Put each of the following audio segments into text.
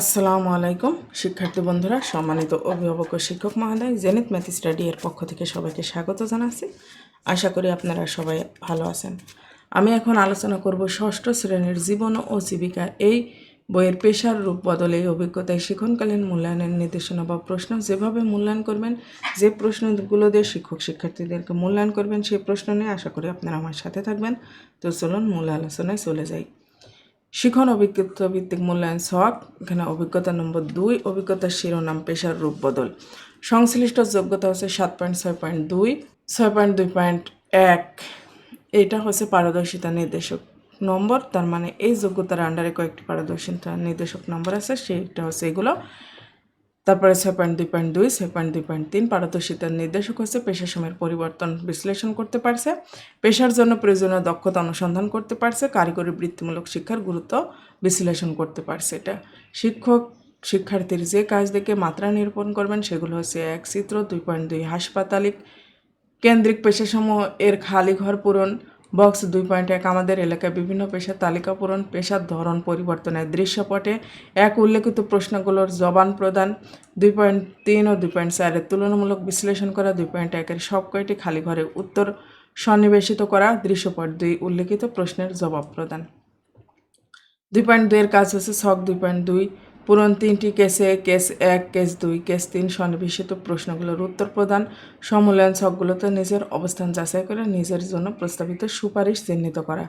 আসসালামু আলাইকুম, শিক্ষার্থী বন্ধুরা, সম্মানিত অভিভাবক ও শিক্ষক মহোদয় জেনিত ম্যাথ স্টাডি এর পক্ষ থেকে সবাইকে স্বাগত জানাচ্ছি। আশা করি আপনারা সবাই ভালো আছেন। আমি এখন আলোচনা করব ষষ্ঠ শ্রেণির জীবন ও জীবিকা। এই বইয়ের পেশার রূপ বদলে এই অভিজ্ঞতায় শিক্ষণকালীন মূল্যায়নের নির্দেশনা বা প্রশ্ন যেভাবে মূল্যায়ন করবেন, যে প্রশ্নগুলো দিয়ে শিক্ষক শিক্ষার্থীদেরকে মূল্যায়ন করবেন, সেই প্রশ্ন নিয়ে আশা করি আপনারা আমার সাথে থাকবেন। তো চলুন মূল আলোচনায় চলে যাই। শিখন অভিজ্ঞতা ভিত্তিক মূল্যায়ন সব, এখানে অভিজ্ঞতা নম্বর দুই অভিজ্ঞতার শিরোনাম, পেশার রূপ বদল। সংশ্লিষ্ট যোগ্যতা হচ্ছে সাত পয়েন্ট, ছয় পয়েন্ট দুই, ছয় পয়েন্ট, দুই পয়েন্ট এক। এটা হচ্ছে পারদর্শিতা নির্দেশক নম্বর, তার মানে এই যোগ্যতার আন্ডারে কয়েকটি পারদর্শিতা নির্দেশক নম্বর আছে সেইটা হচ্ছে এগুলো। তারপরে ছয় পয়েন্ট দুই পয়েন্ট দুই ছয় পয়েন্ট দুই পয়েন্ট তিন পারদর্শিতার নির্দেশক হচ্ছে পেশা সময়ের পরিবর্তন বিশ্লেষণ করতে পারছে, পেশার জন্য প্রয়োজনীয় দক্ষতা অনুসন্ধান করতে পারছে, কারিগরি বৃত্তিমূলক শিক্ষার গুরুত্ব বিশ্লেষণ করতে পারছে। এটা শিক্ষক, শিক্ষার্থীর যে কাজ দেখে মাত্রা নিরূপণ করবেন সেগুলো হচ্ছে এক চিত্র, দুই পয়েন্ট দুই হাসপাতালিক, কেন্দ্রিক পেশাসমূহ এর খালি ঘর পূরণ বক্স দুই পয়েন্ট এক আমাদের এলাকায় বিভিন্ন পেশার তালিকা পূরণ পেশার ধরন পরিবর্তনের দৃশ্যপটে এক উল্লেখিত প্রশ্নগুলোর জবান প্রদান। দুই পয়েন্ট তিন ও দুই পয়েন্ট চারের তুলনামূলক বিশ্লেষণ করা দুই পয়েন্ট একের সব কয়টি খালি ঘরে উত্তর সন্নিবেশিত করা দৃশ্যপট দুই উল্লেখিত প্রশ্নের জবাব প্রদান। দুই পয়েন্ট দুইয়ের কাজ হচ্ছে ছক দুই পয়েন্ট দুই পূরণ তিনটি কেসে কেস এক, কেস দুই, কেস তিন সন্নিবেশিত প্রশ্নগুলোর উত্তর প্রদান। সমূল্যায়ন ছকগুলোতে নিজের অবস্থান যাচাই করে নিজের জন্য প্রস্তাবিত সুপারিশ চিহ্নিত করা।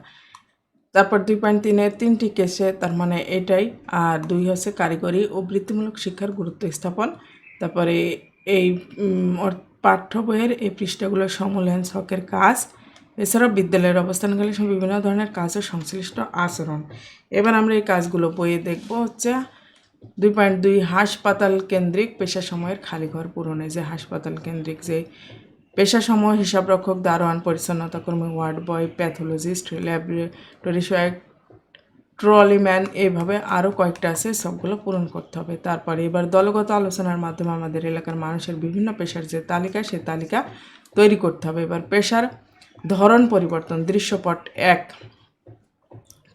তারপর দুই পয়েন্ট তিনের তিনটি কেসে তার মানে এটাই। আর দুই হচ্ছে কারিগরি ও বৃত্তিমূলক শিক্ষার গুরুত্ব স্থাপন। তারপরে এই পাঠ্য বইয়ের এই পৃষ্ঠাগুলোর সমূল্যায়ন ছকের কাজ। এছাড়াও বিদ্যালয়ের অবস্থানকালে বিভিন্ন ধরনের কাজ ও সংশ্লিষ্ট আচরণ। এবার আমরা এই কাজগুলো বইয়ে দেখব হচ্ছে দুই পয়েন্ট দুই হাসপাতাল কেন্দ্রিক পেশা সময়ের খালি ঘর পূরণে। যে হাসপাতাল কেন্দ্রিক, যে পেশা সময় হিসাবরক্ষক, দারোয়ান, পরিচ্ছন্নতা কর্মী, ওয়ার্ড বয়, প্যাথোলজিস্ট, ল্যাবরেটরি সহায়ক ট্রলিম্যান এইভাবে আরও কয়েকটা আছে, সবগুলো পূরণ করতে হবে। তারপরে এবার দলগত আলোচনার মাধ্যমে আমাদের এলাকার মানুষের বিভিন্ন পেশার যে তালিকা সেই তালিকা তৈরি করতে হবে। এবার পেশার ধরন পরিবর্তন, দৃশ্যপট এক।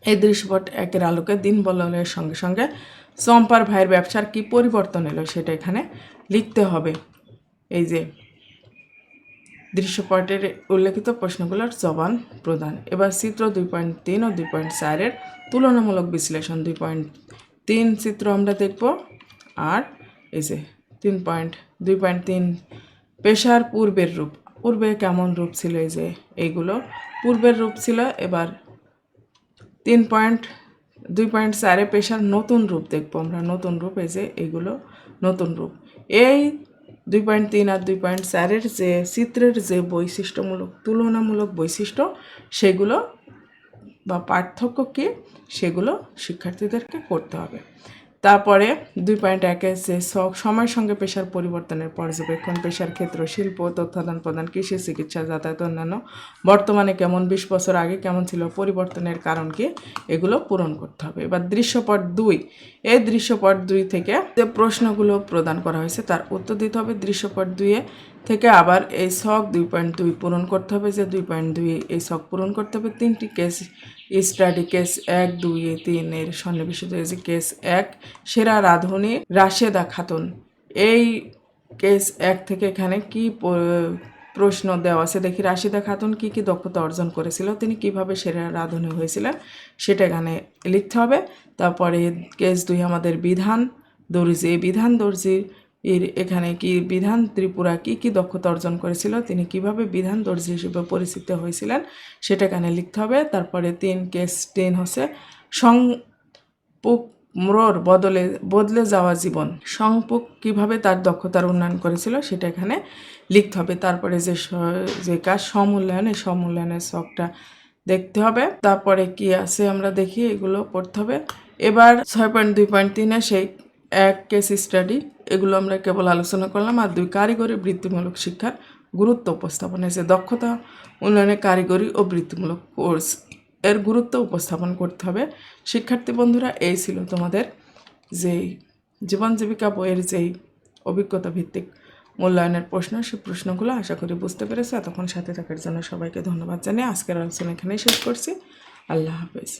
এই দৃশ্যপট একের আলোকে দিন বদলের সঙ্গে সঙ্গে চম্পার ভাইয়ের ব্যবসার কি পরিবর্তন এলো সেটা এখানে লিখতে হবে। এই যে দৃশ্যপটের উল্লেখিত প্রশ্নগুলোর জবান প্রদান। এবার চিত্র দুই পয়েন্ট তিন ও দুই পয়েন্ট চারের তুলনামূলক বিশ্লেষণ। দুই পয়েন্ট তিন চিত্র আমরা দেখব। আর এই যে তিন পয়েন্ট, দুই পয়েন্ট তিন পেশার পূর্বের রূপ। পূর্বে কেমন রূপ ছিল এই যে, এইগুলো পূর্বের রূপ ছিল। এবার তিন পয়েন্ট, দুই পয়েন্ট চারে পেশার নতুন রূপ দেখব আমরা। নতুন রূপ এই যে এগুলো নতুন রূপ। এই দুই পয়েন্ট তিন আর দুই পয়েন্ট চারের যে চিত্রের যে বৈশিষ্ট্যমূলক, তুলনামূলক বৈশিষ্ট্য, সেগুলো বা পার্থক্য কী, সেগুলো শিক্ষার্থীদেরকে করতে হবে। তারপরে দুই পয়েন্ট একে যে সময়ের সঙ্গে পেশার পরিবর্তনের পর্যবেক্ষণ, পেশার ক্ষেত্র, শিল্প, তথ্যাদান প্রদান, কৃষি, চিকিৎসা, যাতায়াত অন্যান্য। বর্তমানে কেমন, বিশ বছর আগে কেমন ছিল, পরিবর্তনের কারণ কি, এগুলো পূরণ করতে হবে। এবার দৃশ্যপট দুই। এই দৃশ্যপট দুই থেকে যে প্রশ্নগুলো প্রদান করা হয়েছে তার উত্তর দিতে হবে। দৃশ্যপট দুইয়ে থেকে আবার এই শখ দুই পয়েন্ট দুই পূরণ করতে হবে, যে দুই পয়েন্ট দুই এই শখ পূরণ করতে হবে। তিনটি কেস, স্টাডি কেস এক, দুই তিনের সন্নিবেশিত হয়েছে কেস এক, সেরা রাঁধুনি রাশেদা খাতুন। এই কেস এক থেকে এখানে কি প্রশ্ন দেওয়া আছে? দেখি রাশিদা খাতুন কি কি দক্ষতা অর্জন করেছিল, তিনি কীভাবে সেরা রাঁধুনি হয়েছিলেন সেটা এখানে লিখতে হবে। তারপরে কেস দুই, আমাদের বিধান, দর্জি, বিধান দর্জির এর এখানে কি বিধান? ত্রিপুরা কি কি দক্ষতা অর্জন করেছিল? তিনি কীভাবে বিধান দর্জি হিসেবে পরিচিত হয়েছিলেন? সেটা এখানে লিখতে হবে। তারপরে তিন কেস টেন হচ্ছে সংপুক ম্রোর বদলে বদলে যাওয়া জীবন। সংপুক কীভাবে তার দক্ষতার উন্নয়ন করেছিল? সেটা এখানে লিখতে হবে। তারপরে যে যে কাজ, সমূল্যায়ন, সমূল্যায়নের শখটা দেখতে হবে। তারপরে কি আছে আমরা দেখি, এগুলো পড়তে হবে। এবার ছয় পয়েন্ট, দুই পয়েন্ট তিনে সেই এক কেস স্টাডি এগুলো আমরা কেবল আলোচনা করলাম আর দুই কারিগরি বৃত্তিমূলক শিক্ষার গুরুত্ব উপস্থাপন হয়েছে। দক্ষতা উন্নয়নে কারিগরি ও বৃত্তিমূলক কোর্স এর গুরুত্ব উপস্থাপন করতে হবে। শিক্ষার্থী বন্ধুরা, এই ছিল তোমাদের যেই জীবন জীবিকা বইয়ের যেই অভিজ্ঞতা ভিত্তিক মূল্যায়নের প্রশ্ন সেই প্রশ্নগুলো আশা করি বুঝতে পেরেছে। এতক্ষণ সাথে থাকার জন্য সবাইকে ধন্যবাদ জানিয়ে আজকের আলোচনা এখানেই শেষ করছি। আল্লাহ হাফেজ।